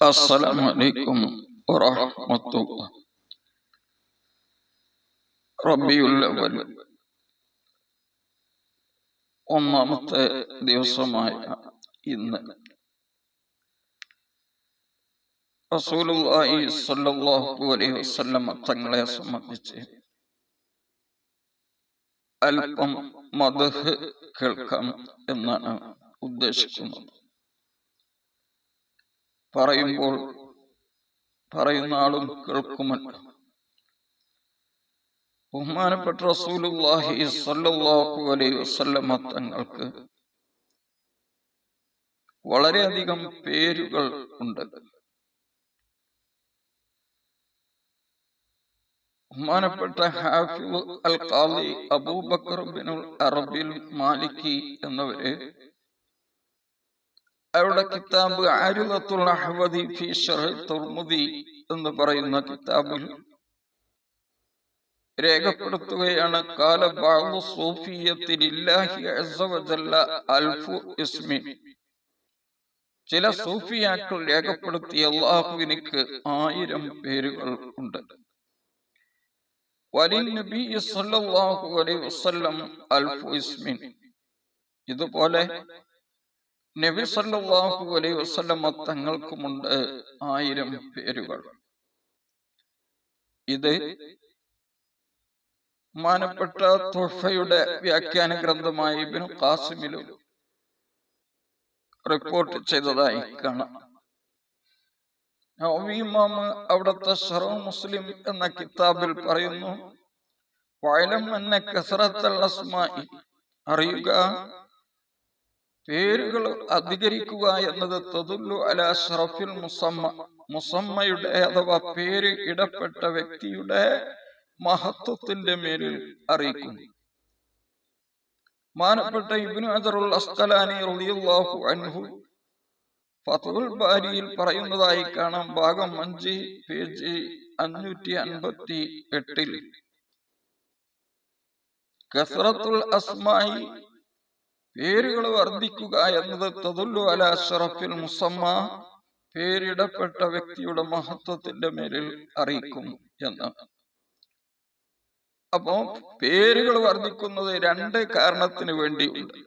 السلام عليكم ورحمة الله റബിയുൽ അവൽ ഒന്നാമത്തെ ദിവസമായ ഇന്ന് റസൂലുള്ളാഹി സ്വല്ലല്ലാഹു അലൈഹി വസല്ലം തങ്ങളെ സംബന്ധിച്ച് അല്പം മദഹ് കേൾക്കാം എന്നാണ് ഉദ്ദേശിക്കുന്നത് പറയുമ്പോൾ പറയുന്ന ആളും കേൾക്കുമല്ലോ. ബഹുമാനപ്പെട്ട അലൈഹി വസല്ലമ തങ്ങൾക്ക് വളരെയധികം പേരുകൾ ഉണ്ട്. ബഹുമാനപ്പെട്ട ഹാഫിദ് അൽ ഖാദി അബൂബക്കർ ബിനുൽ അറബിൽ മാലിക്കി എന്നവര് അവരുടെ കിതാബ് ആരിദത്തുൽ അഹ്വദി ഫി തുർമുദി എന്ന് പറയുന്ന കിതാബിൽ രേഖപ്പെടുത്തുകയാണ്. കാല വജല്ല അൽഫു ഇസ്മി. ചില സൂഫിയാക്കൾ രേഖപ്പെടുത്തിയ അള്ളാഹുവിനിക്ക് ആയിരം പേരുകൾ ഉണ്ട്. വലിനബി സല്ലല്ലാഹു അലൈഹി വസല്ലം അൽഫു ഇസ്മിൻ. ഇതുപോലെ നബി സല്ലല്ലാഹു അലൈഹി വസ്ലമ തങ്ങൾക്കുമുണ്ട് ആയിരം പേരുകൾ. ഇത് മാനപ്പെട്ട തുഫയുടെ വ്യാഖ്യാന ഗ്രന്ഥമായ ഇബിനു കാസിമിലും റിപ്പോർട്ട് ചെയ്തതായി കാണാം. ഇമാമ് അവിടുത്തെ ഷറോ മുസ്ലിം എന്ന കിതാബിൽ പറയുന്നു വയലം എന്ന കസറത്തൽ അറിയുക പേരുകൾ അധികരിക്കുക എന്നത് തതുല്ലു അല ഷറഫിൽ മുസമ്മ മുസമ്മയുടെ അഥവാ പേര് ഇടപെട്ട വ്യക്തിയുടെ മഹത്വത്തിന്റെ മേലിൽ അറിയിക്കുന്നു മാനപ്പെട്ട ഇബ്നു അദറുൽ അസ്കലാനി റളിയല്ലാഹു അൻഹു ഫതുൽ ബാരിയിൽ പറയുന്നതായി കാണാം. ഭാഗം അഞ്ച് പേജ് അഞ്ഞൂറ്റി അൻപത്തി എട്ടിൽ കസറത്തുൽ അസ്മായി പേരുകൾ വർദ്ധിക്കുക എന്നത് തതുല്ലു അല അഷറഫിൽ മുസമ്മ പേരിടപ്പെട്ട വ്യക്തിയുടെ മഹത്വത്തിന്റെ മേലിൽ അറിയിക്കും എന്ന്. അപ്പോ പേരുകൾ വർദ്ധിക്കുന്നത് രണ്ട് കാരണത്തിന് വേണ്ടിയുണ്ട്.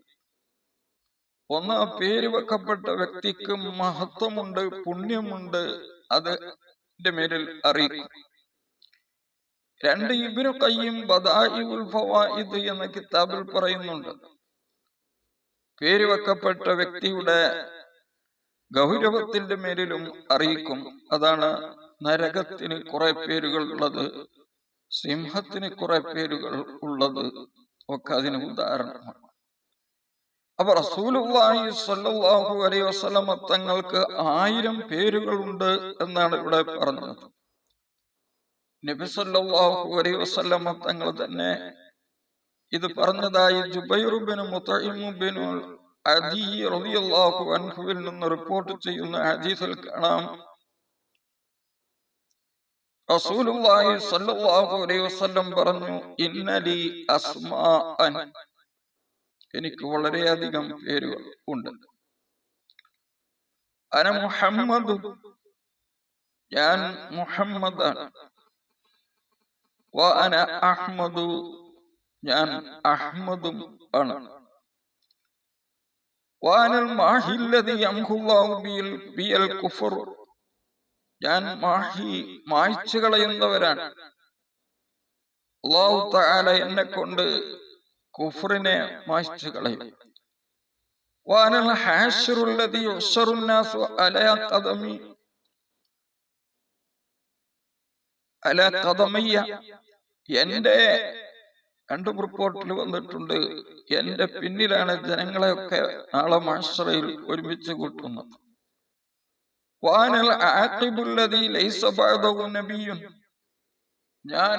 ഒന്ന് പേര് വെക്കപ്പെട്ട വ്യക്തിക്ക് മഹത്വമുണ്ട് പുണ്യമുണ്ട് അത് മേലിൽ അറിയിക്കും. രണ്ട് ഇബിനു കയ്യും ബദായി ബദായിഉൽ ഫവായിദ് എന്ന കിതാബിൽ പറയുന്നുണ്ട്. പേര് വെക്കപ്പെട്ട വ്യക്തിയുടെ ഗൗരവത്തിന്റെ മേലിലും അറിയിക്കും. അതാണ് നരകത്തിന് കുറെ പേരുകൾ ഉള്ളത് സിംഹത്തിന് കുറെ പേരുകൾ ഉള്ളത് ഒക്കെ അതിന് ഉദാഹരണമാണ്. അപ്പൊ റസൂലുള്ളാഹി സ്വല്ലല്ലാഹു അലൈഹി വസല്ലമ തങ്ങൾക്ക് ആയിരം പേരുകളുണ്ട് എന്നാണ് ഇവിടെ പറഞ്ഞത്. നബി സല്ലല്ലാഹു അലൈഹി വസല്ലമ തങ്ങൾ തന്നെ ഇത് പറഞ്ഞതായി ജുബൈറുബിന് മുത്തഇമുബിനു അദി റളിയല്ലാഹു അൻഹുവിൽ നിന്ന് റിപ്പോർട്ട് ചെയ്യുന്ന ഹദീസിൽ കാണാം. റസൂലുള്ളാഹി സ്വല്ലല്ലാഹു അലൈഹി വസല്ലം പറഞ്ഞു ഇന്നലി അസ്മാഅൻ എനിക്ക് വളരെയധികം പേരുകൾ ഉണ്ട്. അന മുഹമ്മദ്. ഞാൻ മുഹമ്മദാണ്. വ അന അഹ്മദു. ഞാൻ അഹമ്മദും ആണ്. വാനൽ മാഹില്ലതി യംഹുല്ലാഹു ബിൽ ബിയൽ കുഫർ. ഞാൻ മാഹി മായ്ച്ചു കളയുന്നവരാണ് അള്ളാഹു താല എന്നെ കൊണ്ട് കുഫറിനെ മായ്ച്ചു കളയും വാനൽ ഹാഷറുള്ളതി യുസ്സറുന്നാസു അലാ കദമി അല കഥമയ്യ എന്റെ രണ്ടും റിപ്പോർട്ടിൽ വന്നിട്ടുണ്ട്. എന്റെ പിന്നിലാണ് ജനങ്ങളെയൊക്കെ നാളെ മാഷറയിൽ ഒരുമിച്ച് കൂട്ടുന്നത്. വാനൽ ഞാൻ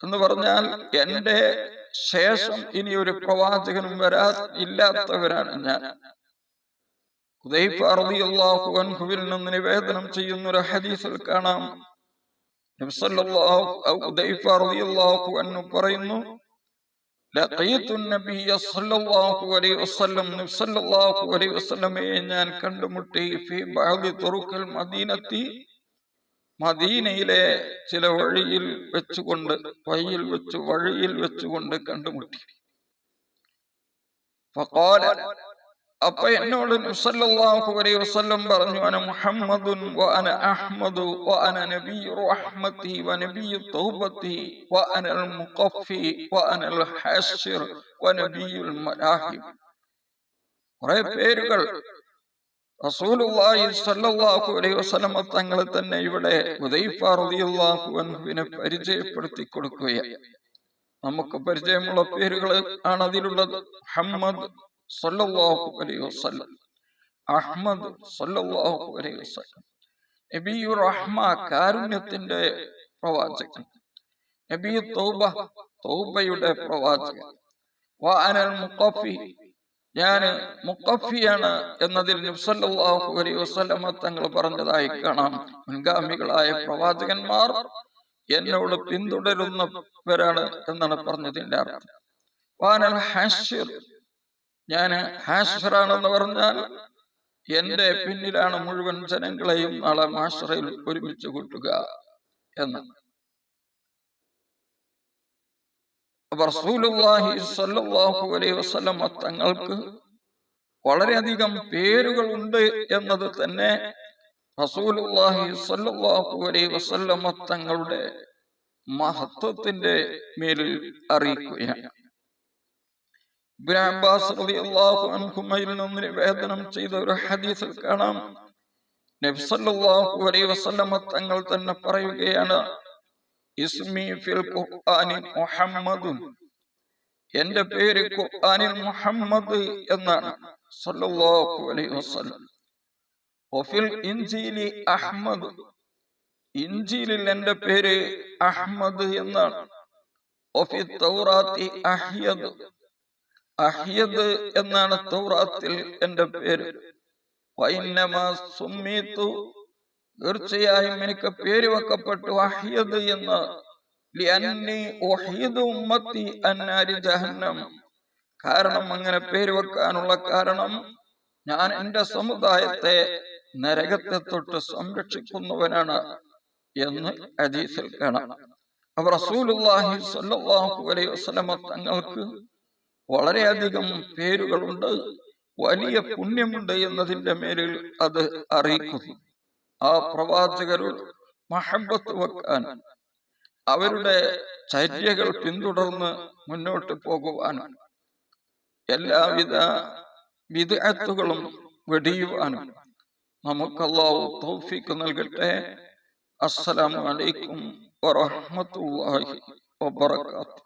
എന്ന് പറഞ്ഞാൽ എന്റെ ശേഷം ഇനി ഒരു പ്രവാചകനും വരാ ഇല്ലാത്തവരാണ് ഞാൻ. റളിയല്ലാഹു അൻഹുവിൽ നിവേദനം ചെയ്യുന്ന ഒരു ഹദീസിൽ കാണാം നബി സല്ലല്ലാഹു റളിയല്ലാഹു അൻഹു ഞാൻ കണ്ടുമുട്ടി മദീനത്തി മദീനയിലെ ചില വഴിയിൽ വെച്ചുകൊണ്ട് വഴിയിൽ വെച്ച് വഴിയിൽ വെച്ചുകൊണ്ട് കണ്ടുമുട്ടി. അപ്പൊ എന്നോട് പറഞ്ഞു അന മുഹമ്മദുൻ വ അന അഹ്മദു വ അന നബിയു റഹ്മത്തി വ നബിയു തൗബത്തി വ വ വ നബിയുൽ കുറെ പേരുകൾ റസൂലുള്ളാഹി സല്ലല്ലാഹു അലൈഹി വസല്ലം തങ്ങളെ തന്നെ ഇവിടെ ഹുദൈഫ റളിയല്ലാഹു പരിചയപ്പെടുത്തി കൊടുക്കുകയാണ്. നമുക്ക് പരിചയമുള്ള പേരുകൾ ആണ് അതിലുള്ളത്. മുഹമ്മദ് സല്ലല്ലാഹു അലൈഹി വസല്ലം. അഹ്മദ് സല്ലല്ലാഹു അലൈഹി വസല്ലം. നബിയു റഹ്മ കാരുണ്യത്തിന്റെ പ്രവാചകൻ. നബിയു തൗബ തൗബയുടെ പ്രവാചകൻ. വാനൽ മുഖഫി. ഞാൻ മുക്കഫിയാണ് എന്നതിൽ നബ്സല്ലാഹു അലൈഹി വസല്ലമ തങ്ങൾ പറഞ്ഞതായി കാണാം. മുൻഗാമികളായ പ്രവാചകന്മാർ എന്നോട് പിന്തുടരുന്നവരാണ് എന്നാണ് പറഞ്ഞതിന്റെ അർത്ഥം. വാനൽ ഹാഷിർ. ഞാൻ ഹാഷിറാണെന്ന് പറഞ്ഞാൽ എന്റെ പിന്നിലാണ് മുഴുവൻ ജനങ്ങളെയും നാളെ മാഷറയിൽ ഒരുമിച്ച് കൂട്ടുക എന്ന്. റസൂലുള്ളാഹി സ്വല്ലല്ലാഹു അലൈഹി വസല്ലം തങ്ങൾക്ക് വളരെയധികം പേരുകൾ ഉണ്ട് എന്നത് തന്നെ റസൂലുള്ളാഹി സ്വല്ലല്ലാഹു അലൈഹി തങ്ങളുടെ മഹത്വത്തിന്റെ മേലിൽ അറിയിക്കുകയാണ്. ഇബ്നു അബ്ബാസ് റളിയല്ലാഹു അൻഹുമയിൽ നിന്ന് നിവേദനം ചെയ്ത ഒരു ഹദീസിൽ കാണാം. നബി സല്ലല്ലാഹു അലൈഹി വസല്ലമ തങ്ങൾ തന്നെ പറയുകയാണ് ഇസ്മി ഫിൽ ഖുർആനി മുഹമ്മദുൻ. എന്റെ പേര് ഖുർആനിൽ മുഹമ്മദ് എന്നാണ്. സല്ലല്ലാഹു അലൈഹി വസല്ലം. വഫിൽ ഇൻജീലി അഹ്മദ്. എന്റെ പേര് അഹ്മദ് എന്നാണ്. വഫി തൗറാത്തി അഹ്യദ്. അഹ്യദ് എന്നാണ് തൗറാത്തിൽ എന്റെ പേര്. തീർച്ചയായും എനിക്ക് പേര് വെക്കപ്പെട്ടു അഹ്യദ് എന്ന്. കാരണം അങ്ങനെ പേര് വെക്കാനുള്ള കാരണം ഞാൻ എന്റെ സമുദായത്തെ നരകത്തെ തൊട്ട് സംരക്ഷിക്കുന്നവനാണ് എന്ന് അജീസിൽ കാണാം. റസൂലുള്ളാഹി സ്വല്ലല്ലാഹു അലൈഹി വസല്ലമ തങ്ങൾക്ക് വളരെയധികം പേരുകളുണ്ട്. വലിയ പുണ്യമുണ്ട് എന്നതിന്റെ മേലിൽ അത് അറിയിക്കുന്നു. ആ പ്രവാചകരോട് മഹബത്ത് വെക്കാൻ അവരുടെ ചര്യകൾ പിന്തുടർന്ന് മുന്നോട്ട് പോകുവാനും എല്ലാവിധ വിദഗ്ധകളും വെടിയുവാനും നമുക്കല്ലാവ് തൗഫീക്ക് നൽകട്ടെ. അസ്സലാമു അലൈക്കും വറഹ്മത്തുള്ളാഹി വബറകാതുഹു.